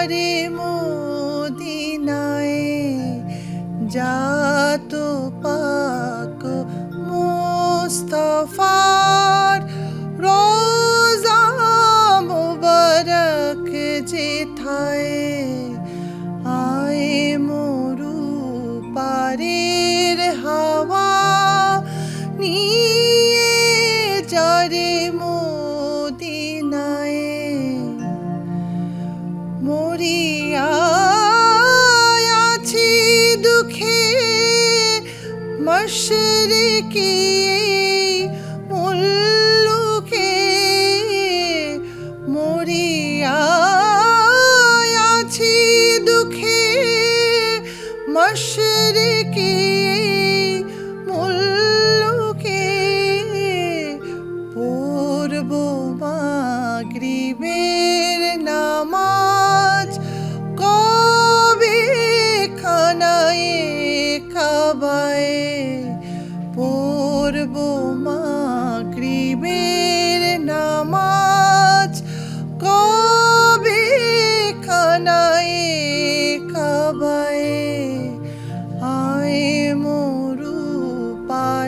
যারে মদিনায় যাত পাক মোস্তফার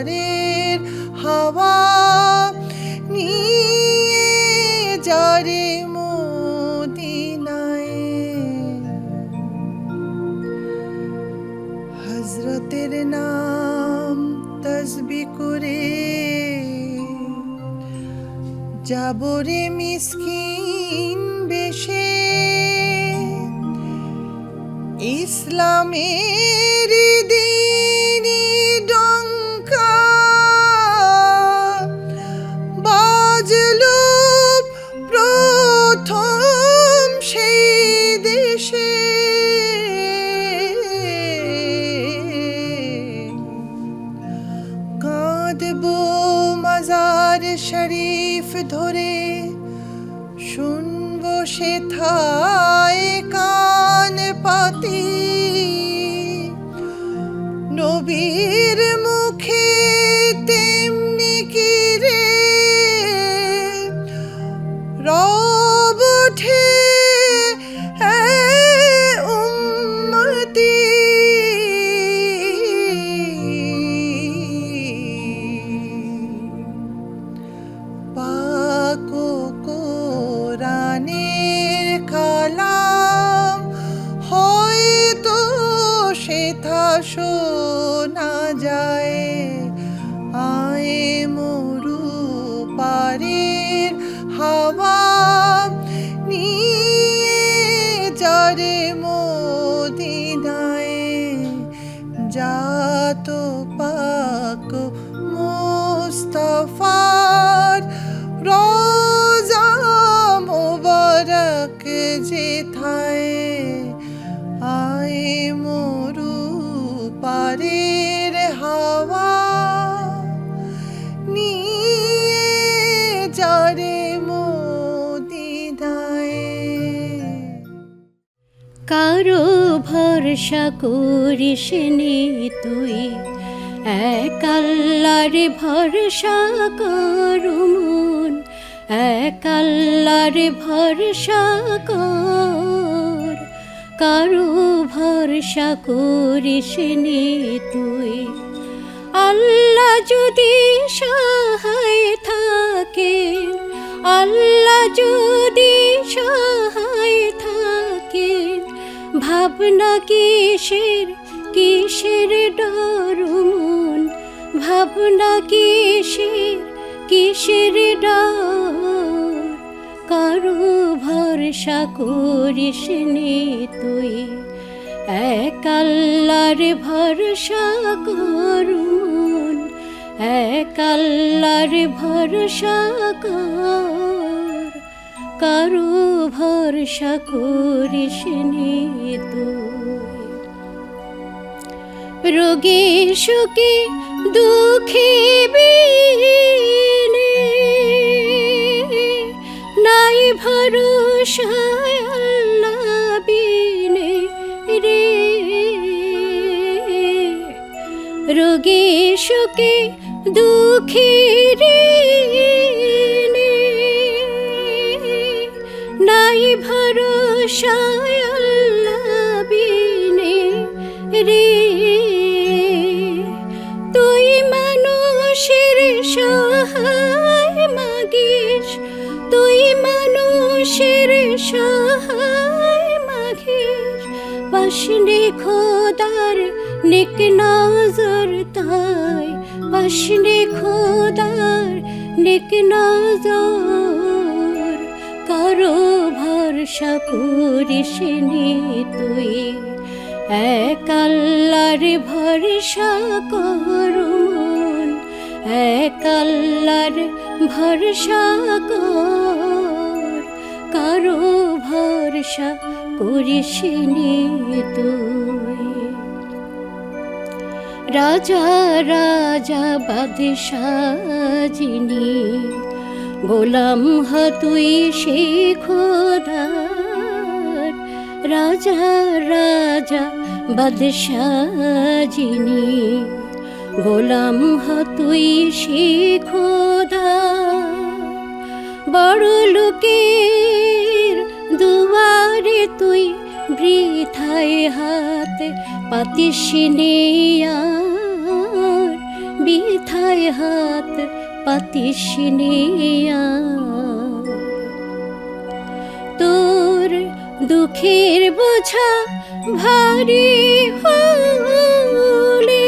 পারের হাওয়া নিয়ে যারে মদিনায়। হজরতের নাম তসবি করে যাবরে মিসকিন বেশে। ইসলামের দিনী শরীফ ধরে শুনব সে থায় কান পাতি। শোনা যায়। মদিনায় কারও ভরসা করিস নে তুই এক আল্লাহর ভরসা করুন এক আল্লাহর ভরসা কর। কারও ভরসা করিস নে তুই আল্লাহ যদি সহায় থাকে, আল্লাহ যদি সহায় থাকে, ভাবনা কিসের কিসের ডর মন? ভাবনা কিসের কিসের কারও ভরসা করিস তুই, এক ভরসা করুন। এক ভরসা কর কারও ভরসা করিস তুই। রোগে সুখে দুঃখে নাই ভরসা রোগে সুখে, দুঃখে ঋণে। নাই ভরসা বিনে রে তুই মানুষের সহায় মাগিস, তুই মানুষের সহায় মাগিস পাশনে খোদার নেক নজর তাই পাশনে খোদার নেক নজর। কারও ভরসা করিস তুই, এক আল্লাহর ভরসা করুন। এক আল্লাহর ভরসা কর। কারও ভরসা করিস তুই। রাজা রাজা বাদশাহ গোলাম হ তুই সে খোদার। রাজা রাজা বাদশাহ গোলাম হ তুই সে খোদা বড় লোকের বৃথায় হাত পাতিস আর। হাত পাতিস তোর দুঃখের বোঝা ভারী হলে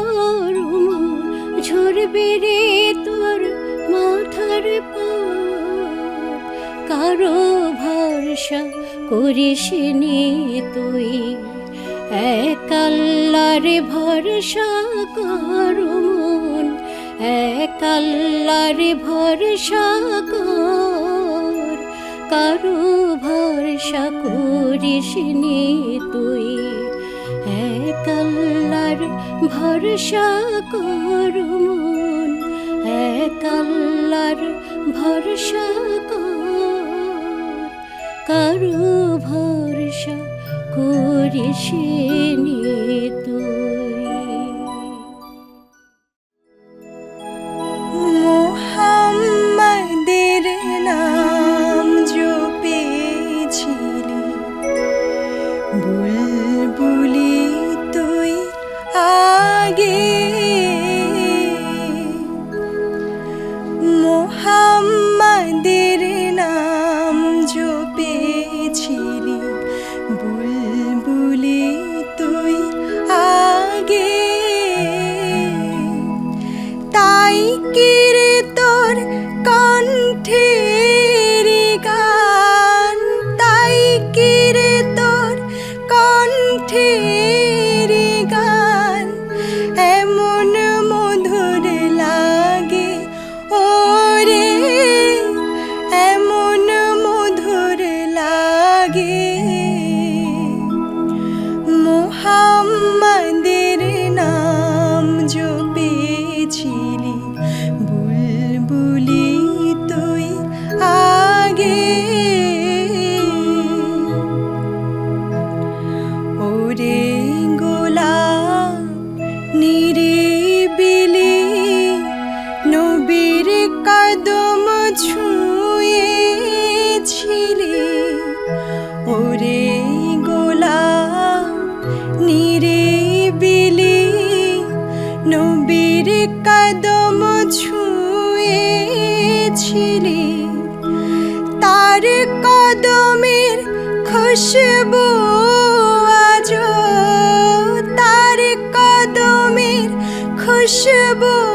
রে তোর মাথার কারও ভরসা করিস নে তুই। এক আল্লাহর ভরসা কর মন। এক ভরসা কর। কারও ভরসা করিস নে তুই। এক আল্লাহর ভরসা কর মন। এক আল্লাহর ভরসা কর। কারও ভরসা করিস নে তুই। তার কদমের খুশবু আজ তার কদমের খুশবু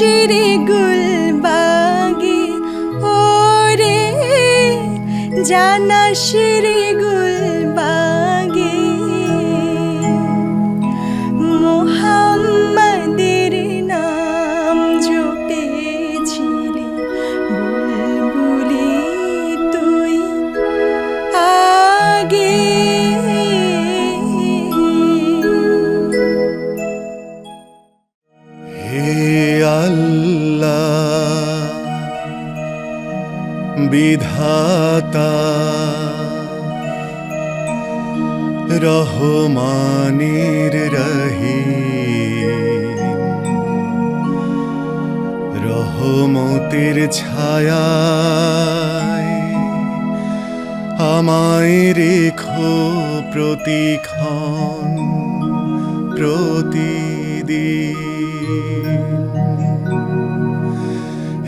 শিরে গুলবাগে ওরে জানা শিরে গুলবাগে বিধাতা রহমানের রহি রহমতের ছায়ায় আমায় রেখো প্রতিক্ষণ প্রতিদিন।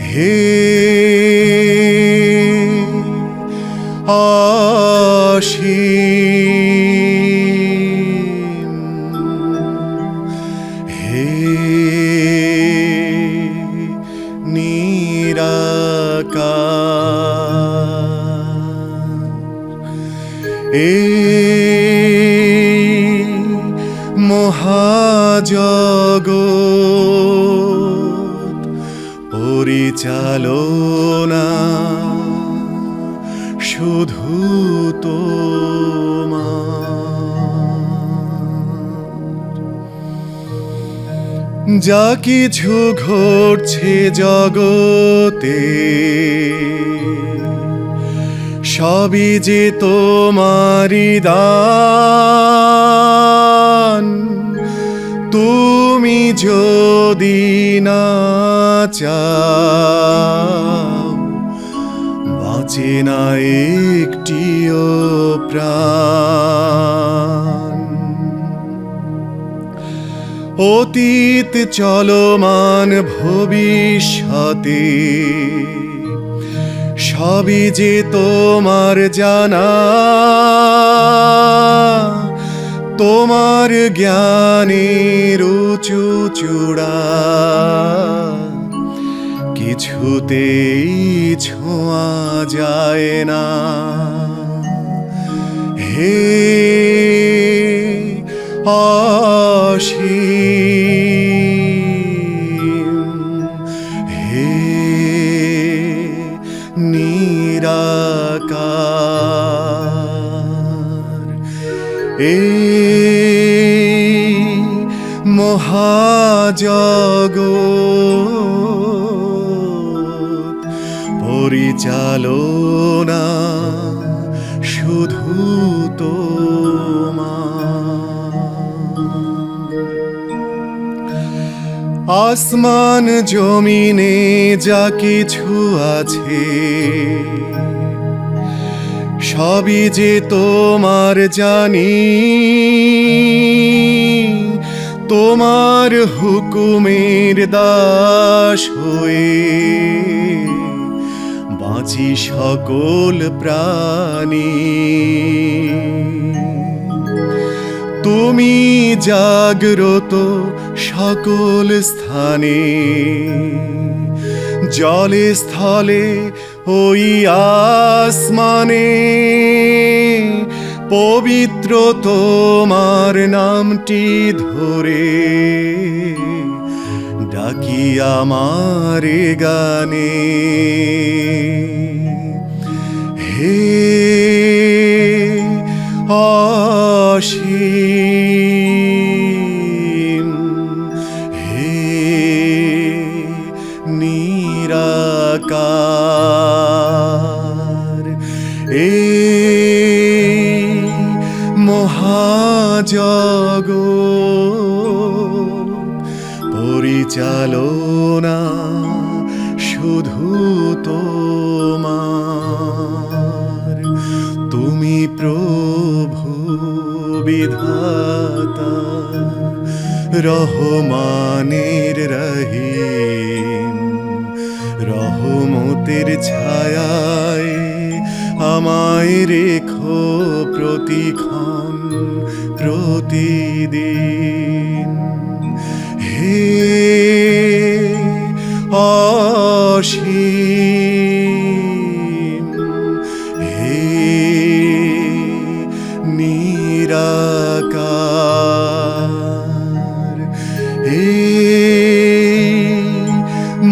হে অসীম হে নিরাকার। এই মহাজগৎ পরিচালনা যা কিছু ঘটছে জগতে, সবই যে তোমারি দান। তুমি যদি না চাও, বাঁচে না একটিও প্রাণ। অতীত চলমান ভবিষ্যতে। সবই যে তোমার জানা, তোমার জ্ঞানের উঁচু চূড়া। কিছুতেই ছোঁয়া যায় না। হে অসীম যা কিছু আছে, সবই যে তোমার জানি, তোমার হুকুমের দাস হয়ে বাঁচি সকল প্রাণী। তুমি জাগ্রত সকল স্থানে জলে স্থলে ওই আসমানে পবিত্র তোমার নামটি ধরে ডাকি আমার গানে। হে জগ পরিচালনা শুধু তোমার। তুমি প্রভু বিধাতা রহমানের রহিম। রহমতের ছায়ায় আমায় রেখো প্রতিক্ষণ প্রতিদিন। হে অসীম হে নিরাকার হে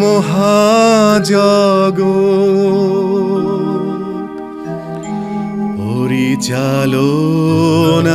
মহাজগৎ পরিচালনা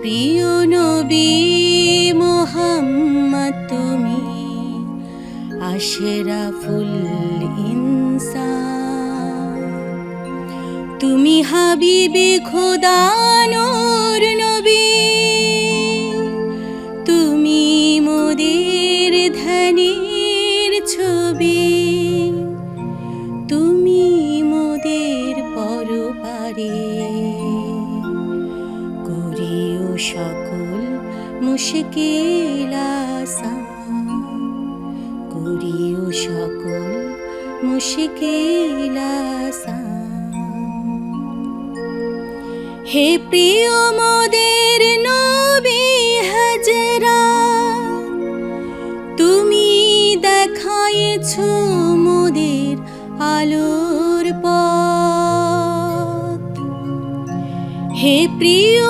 প্রিয় নবী মোহাম্মদ, তুমি আশরাফুল ইনসান। তুমি হাবিবে খোদা নূর নবী। তুমি মোদের ধ্যানের ছবি। মুশকিল করিও সকল মুশকিল হে প্রিয় মোদের নবী হাজরা, তুমি দেখাইছ মোদের আলোর পথ। হে প্রিয়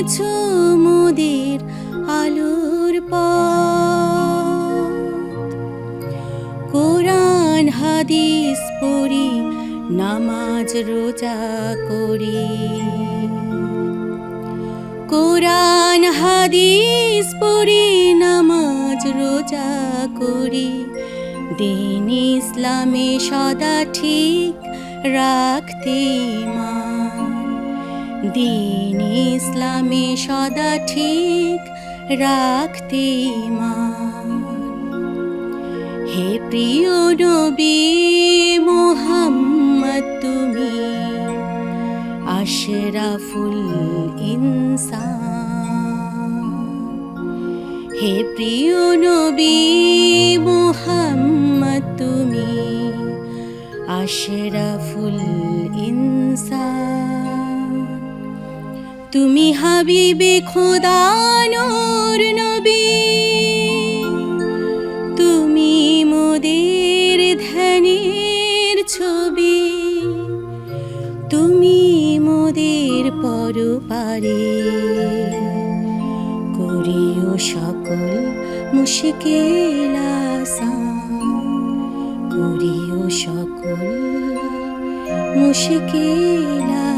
দেখাইছ মোদের আলোর পথ। কোরআন, হাদিস পড়ি, নামাজ, রোজা করি। কোরআন, হাদিস পড়ি, নামাজ, রোজা করি। দিন ইসলামে সদা ঠিক রাখতে মান দিন ইসলামে সদা ঠিক রাখতে মান হে প্রিয় নবী মোহাম্মদ, তুমি আশরাফুল ইনসান। হে প্রিয় নবী মোহাম্মদ, তুমি আশরাফুল ইনসান। তুমি হাবিবে খোদা নূর নবী। তুমি মোদের ধ্যানের ছবি। তুমি মোদের পরপারে। করিও সকল মুশকিল করিও সকল মুশকিল